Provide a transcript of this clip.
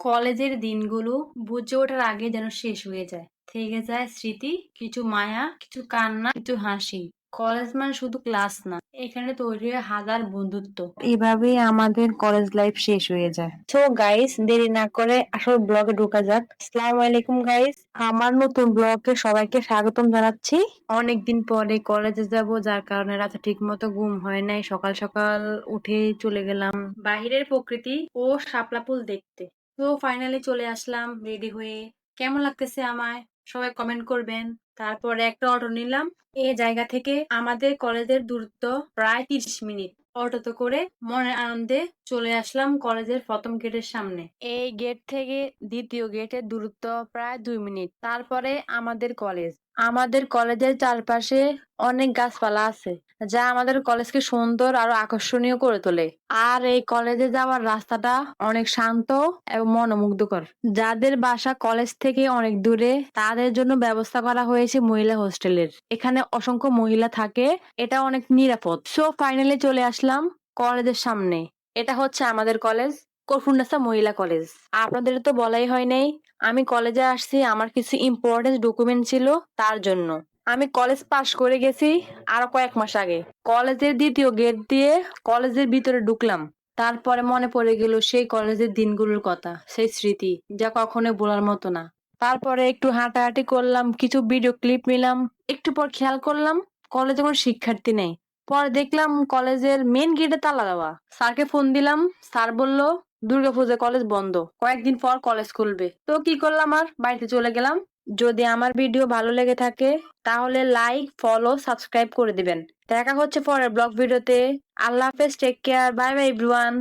কলেজের দিনগুলো বুঝে ওঠার আগে যেন শেষ হয়ে যায়। থেকে যায় স্মৃতি কিছু মায়া কিছু কান্না কিছু হাসি। কলেজ মানে শুধু ক্লাস না এখানে তৈরি হয় হাজার বন্ধুত্ব। এভাবেই আমাদের কলেজ লাইফ শেষ হয়ে যায়। তো গাইস দেরি না করে আসল ব্লগে ঢোকা যাক। আসসালামু আলাইকুম গাইস আমার নতুন ব্লগে সবাইকে স্বাগতম জানাচ্ছি। অনেকদিন পরে কলেজে যাব যার কারণে রাতে ঠিক মতো ঘুম হয় নাই। সকাল সকাল উঠে চলে গেলাম বাহিরের প্রকৃতি ও শাপলা ফুল দেখতে। তো ফাইনালি চলে আসলাম রেডি হয়ে। কেমন লাগতেছে আমায়? সবাই কমেন্ট করবেন। তারপরে একটা অটো নিলাম। এই জায়গা থেকে আমাদের কলেজের দূরত্ব প্রায় তিরিশ মিনিট। অটোতে করে মনের আনন্দে চলে আসলাম কলেজের প্রথম গেটের সামনে। এই গেট থেকে দ্বিতীয় গেটের দূরত্ব প্রায় দুই মিনিট। তারপরে আমাদের কলেজ। আমাদের কলেজের চারপাশে অনেক গাছপালা আছে, যা আমাদের কলেজকে সুন্দর আরও আকর্ষণীয় করে তোলে। আর এই কলেজে যাওয়ার রাস্তাটা অনেক শান্ত এবং মনোমুগ্ধকর। যাদের বাসা কলেজ থেকে অনেক দূরে, তাদের জন্য ব্যবস্থা করা হয়েছে মহিলা হোস্টেলের। এখানে অসংখ্য মহিলা থাকে, এটা অনেক নিরাপদ। সো ফাইনালি চলে আসলাম কলেজের সামনে। এটা হচ্ছে আমাদের কলেজ কর্ফুন্নাসা মহিলা কলেজ। আপনাদের তো বলাই হয় নাই আমি কলেজে আসছি, আমার কিছু ইম্পর্টেন্ট ডকুমেন্ট ছিল তার জন্য। আমি কলেজ পাশ করে গেছি আরও কয়েক মাস আগে। কলেজের দ্বিতীয় গেট দিয়ে কলেজের ভিতরে ঢুকলাম। তারপরে মনে পড়ে গেল সেই কলেজের দিনগুলোর কথা, সেই স্মৃতি, যা কখনো বলার মতো না। তারপরে একটু হাঁটাহাঁটি করলাম, কিছু ভিডিও ক্লিপ নিলাম, একটু পর খেয়াল করলাম কলেজে কোনো শিক্ষার্থী নেই। পরে দেখলাম কলেজের মেন গেটে তালা দেওয়া। স্যারকে ফোন দিলাম, স্যার বলল দুর্গাপূজা কলেজ বন্ধ। কয়েকদিন পর কলেজ খুলবে। তো কি করলাম আর? বাড়িতে চলে গেলাম। যদি আমার ভিডিও ভালো লেগে থাকে, তাহলে লাইক ফলো সাবস্ক্রাইব করে দিবেন। দেখা হচ্ছে পরের ব্লগ ভিডিওতে আল্লাহ হাফেজ take care bye bye everyone